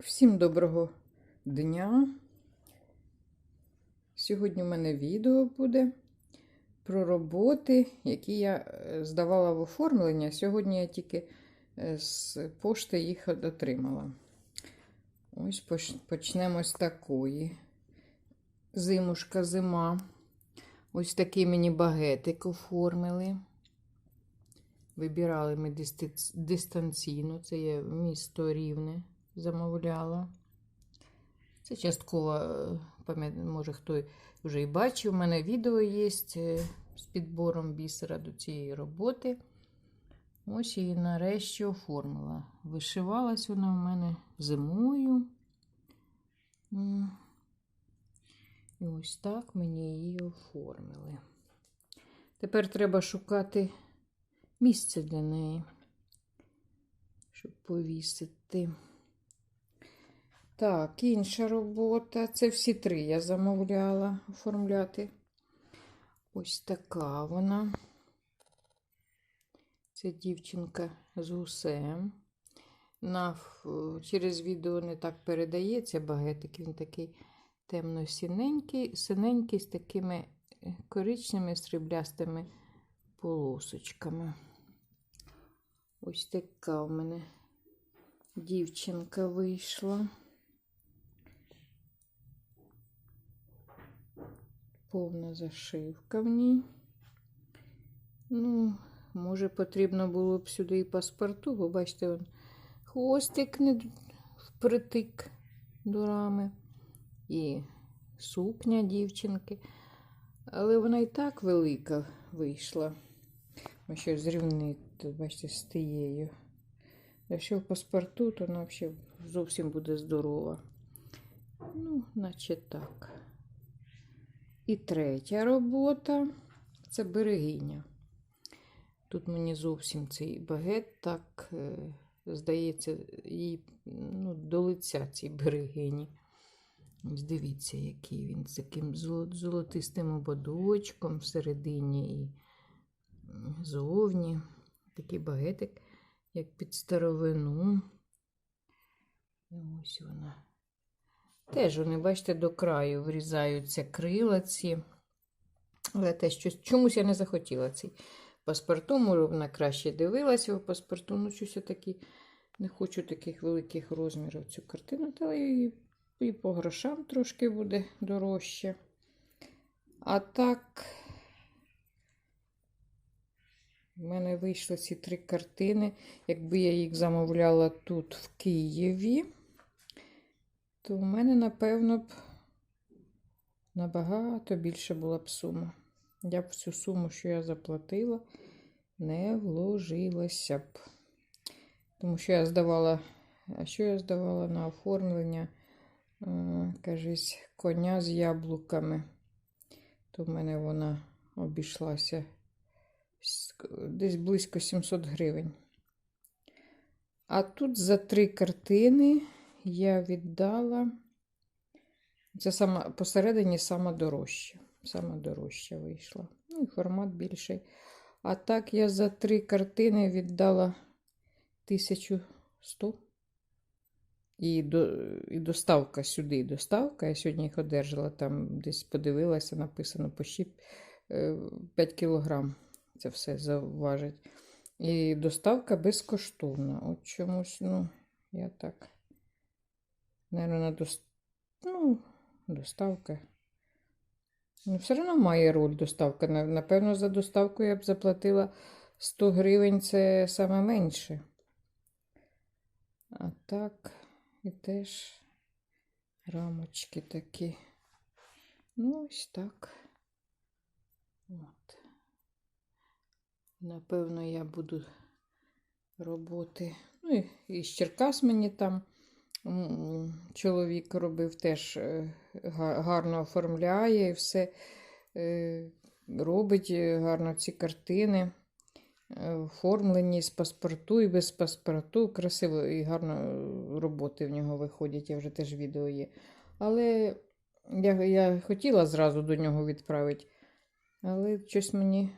Всім доброго дня. Сьогодні в мене відео буде про роботи, які я е, здавала в оформлення. Сьогодні я тільки е, з пошти їх отримала. Ось почнемо з такої. Зимушка зима. Ось такий мені багетик оформили. Вибирали ми дистанційно, це є місто Рівне замовляла. Це частково, е, може хто вже і бачив, у мене відео є е, з підбором бісера до цієї роботи. Ось її нарешті оформила. Вишивалась вона у мене зимою. І ось так мені її оформили. Тепер треба шукати місце для неї, щоб повісити. Так, інша робота. Це всі три я замовляла оформляти. Ось така вона. Це дівчинка з гусем. На, через відео не так передається багетик. Він такий темно-синенький, синенький з такими е, коричневими сріблястими полосочками. Ось така в мене дівчинка вийшла. Повна зашивка в ній. Ну, може, потрібно було б сюди і паспорту, бо бачите, он хвостик не впритик до рами. І сукня дівчинки. Але вона і так велика вийшла. Ми ще зрівнити, бачите, з тією. Якщо в паспорту, то вона взагалі зовсім буде здорова. Ну, наче так. І третя робота це берегиня. Тут мені зовсім цей багет так е, здається, їй ну, до лиця цій берегині. Ось дивіться, який він з таким золотистим ободочком всередині і зовні. Такий багетик, як під старовину. І Ось вона. Теж вони, бачите, до краю врізаються крила ці. Але те щось, чомусь я не захотіла цей паспорту, може, вона краще дивилася в паспорту. Ну, щось я таки не хочу таких великих розмірів цю картину, та і, і по грошам трошки буде дорожче. А так, в мене вийшли ці три картини. Якби я їх замовляла тут, в Києві, то в мене, напевно, б набагато більше була б сума. Я б цю суму, що я заплатила, не вложилася б. Тому що я здавала, а що я здавала на оформлення, кажись, коня з яблуками. То в мене вона обійшлася десь близько 700 гривень. А тут за три картини я віддала. Це сама, посередині сама дорожча. Сама дорожча вийшла. Ну і формат більший. А так я за три картини віддала 1100. І, до, і доставка сюди, і доставка. Я сьогодні їх одержала, там десь подивилася, написано по почти 5 кілограм. Це все заважить. І доставка безкоштовна. От чомусь, ну, я так. Наверно, на дос... ну, доставка. Ну, все одно має роль доставка. Напевно, за доставку я б заплатила 100 гривень, це саме менше. А так, і теж рамочки такі. Ну, ось так. От. Напевно, я буду роботи. Ну, і, і з Черкас мені там чоловік робив теж е, гарно оформляє і все е, робить е, гарно ці картини. Оформлені з паспорту і без паспорту. Красиво і гарно роботи в нього виходять. Я вже теж відео є. Але я, я хотіла зразу до нього відправити. Але щось мені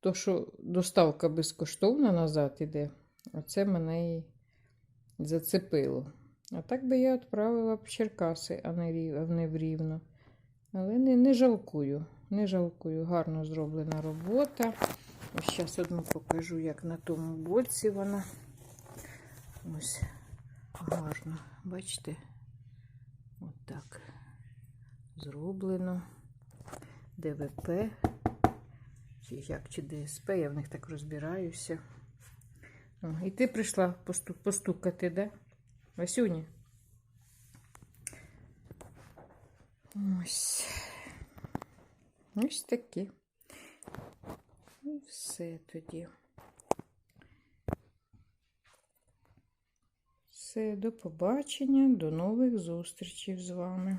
то, що доставка безкоштовна назад іде, оце мене і зацепило. А так би я відправила б Черкаси, а не, в Рівно. Але не, не жалкую. Не жалкую. Гарно зроблена робота. Ось зараз одну покажу, як на тому боці вона. Ось гарно. Бачите? От так. Зроблено. ДВП. Чи як, чи ДСП, я в них так розбираюся. І ти прийшла посту- постукати, да? Васюні? Ось. Ось такі. І все тоді. Все, до побачення, до нових зустрічей з вами.